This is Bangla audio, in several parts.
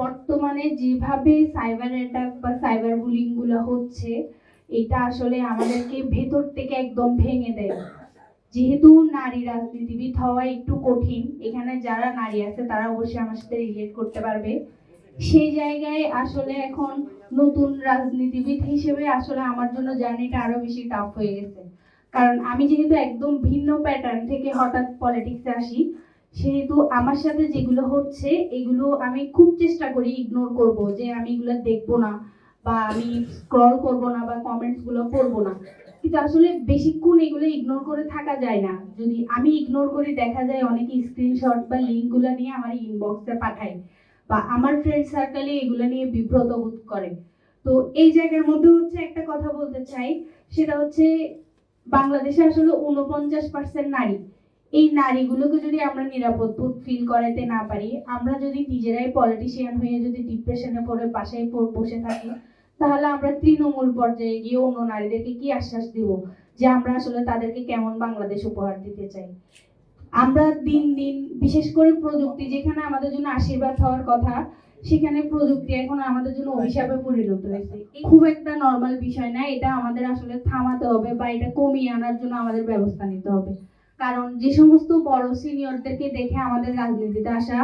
বর্তমানে যেভাবে সাইবার অ্যাটাক বা সাইবার বুলিংগুলো হচ্ছে, এটা আসলে আমাদেরকে ভেতর থেকে একদম ভেঙে দেয়। যেহেতু নারী রাজনীতিবিদ হওয়া একটু কঠিন, এখানে যারা নারী আছে তারা অবশ্যই আমার সাথে রিলেট করতে পারবে। সেই জায়গায় আসলে এখন নতুন রাজনীতিবিদ হিসেবে আসলে আমার জন্য জার্নিটা আরও বেশি টাফ হয়ে গেছে। কারণ আমি যেহেতু একদম ভিন্ন প্যাটার্ন থেকে হঠাৎ পলিটিক্সে আসি সেহেতু আমার সাথে যেগুলো হচ্ছে, এগুলো আমি খুব চেষ্টা করি ইগনোর করব, যে আমি এগুলো দেখব না বা আমি স্ক্রল করব না বা কমেন্টসগুলো পড়ব না। কিন্তু আসলে বেশিক্ষণ এগুলো ইগনোর করে থাকা যায় না। যদি আমি ইগনোর করি দেখা যায়, অনেকে স্ক্রিনশট বা লিঙ্কগুলো নিয়ে আমার ইনবক্সে পাঠায় বা আমার ফ্রেন্ড সার্কেলে এগুলো নিয়ে বিব্রত বোধ করে। তো এই জায়গার মধ্যে হচ্ছে একটা কথা বলতে চাই, সেটা হচ্ছে বাংলাদেশে আসলে উনপঞ্চাশ পার্সেন্ট নারী। এই নারীগুলোকে যদি আমরা নিরাপদ ফিল করাতে না পারি, আমরা যদি নিজেরাই পলিটিশিয়ান হয়ে যদি ডিপ্রেশনে পড়ে, বাসায় বসে থাকি, তাহলে আমরা তৃণমূল পর্যায়ে গিয়ে অন্য নারীদেরকে কি আশ্বাস দিব যে আমরা আসলে তাদেরকে কেমন বাংলাদেশ উপহার দিতে চাই? আমরা দিন দিন, বিশেষ করে প্রযুক্তি, যেখানে আমাদের জন্য আশীর্বাদ হওয়ার কথা, সেখানে প্রযুক্তি এখন আমাদের জন্য অভিশাপে পরিণত হয়েছে। খুব একটা নর্মাল বিষয় না, এটা আমাদের আসলে থামাতে হবে বা এটা কমিয়ে আনার জন্য আমাদের ব্যবস্থা নিতে হবে। কারণ যে সমস্ত বড় সিনিয়রদেরকে দেখে আমাদের রাজনীতিতে আসা,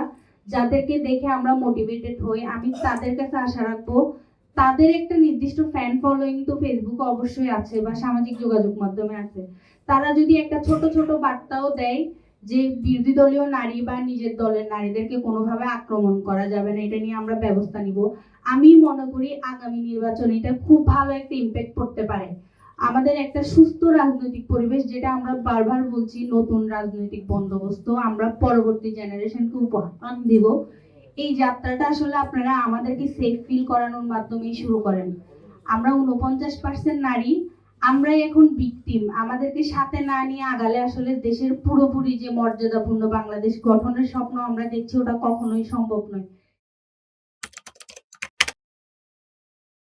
যাদেরকে দেখে আমরা মোটিভেটেড হই, আমি তাদের কাছে আশা রাখব, তাদের একটা নির্দিষ্ট ফ্যান ফলোয়িং তো ফেসবুকে অবশ্যই আছে বা সামাজিক যোগাযোগ মাধ্যমে আছে। তারা যদি একটা ছোট ছোট বার্তাও দেয় যে বিরোধী দলীয় নারী বা নিজের দলের নারীদেরকে কোনোভাবে আক্রমণ করা যাবে না, এটা নিয়ে আমরা ব্যবস্থা নিব। আমি মনে করি আগামী নির্বাচনে এটা খুব ভালো একটা ইম্প্যাক্ট পড়তে পারে। আমাদের একটা সুস্থ রাজনৈতিক পরিবেশ যেটা আমরা বারবার বলছি, নতুন রাজনৈতিক বন্দোবস্ত আমরা পরবর্তী জেনারেশনকে উপহার দিব। এই যাত্রাটা আসলে আপনারা আমাদেরকে সেফ ফিল করানোর মাধ্যমেই শুরু করেন। আমরা উনপঞ্চাশ পার্সেন্ট নারী, আমরাই এখন ভিকটিম আমাদেরকে সাথে না নিয়ে আগালে আসলে দেশের পুরোপুরি যে মর্যাদাপূর্ণ বাংলাদেশ গঠনের স্বপ্ন আমরা দেখছি, ওটা কখনোই সম্ভব নয়।